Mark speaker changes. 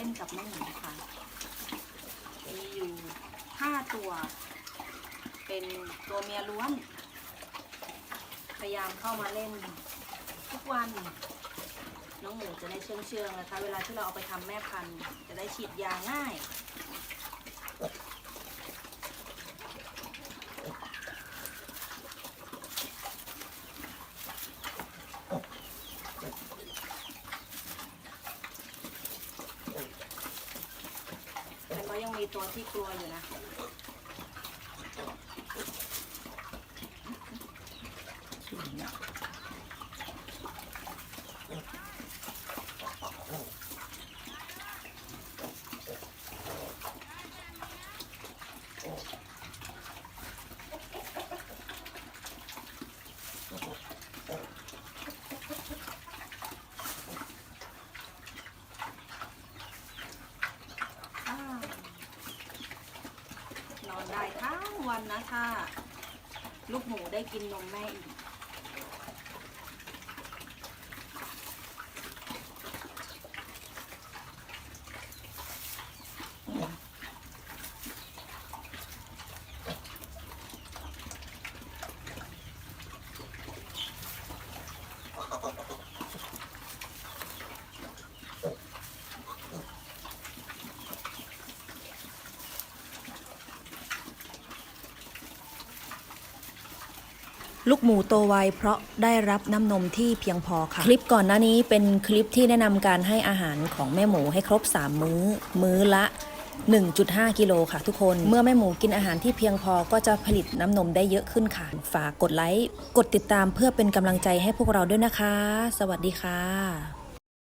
Speaker 1: เล่นกับแม่หมีนะคะมีอยู่5ตัว เป็นตัวเมียล้วน พยายามเข้ามาเล่น ทุกวัน น้องหมูจะได้เชื่องๆนะคะ เวลาที่เราเอาไปทำแม่พันธุ์จะได้ฉีดยาง่าย ก็ยังมีตัวที่กลัวอยู่นะอ้า ได้ทั้งวันนะถ้า ลูกหมูได้กินนมแม่อีก
Speaker 2: ลูกหมูโตไวเพราะได้รับน้ำนมที่เพียงพอค่ะ คลิปก่อนหน้านี้เป็นคลิปที่แนะนำการให้อาหารของแม่หมูให้ครบ 3 มื้อ มื้อละ 1.5 กิโลค่ะทุกคน เมื่อแม่หมูกินอาหารที่เพียงพอก็จะผลิตน้ำนมได้เยอะขึ้นค่ะ ฝากกดไลค์ กดติดตามเพื่อเป็นกำลังใจให้พวกเราด้วยนะคะ สวัสดีค่ะ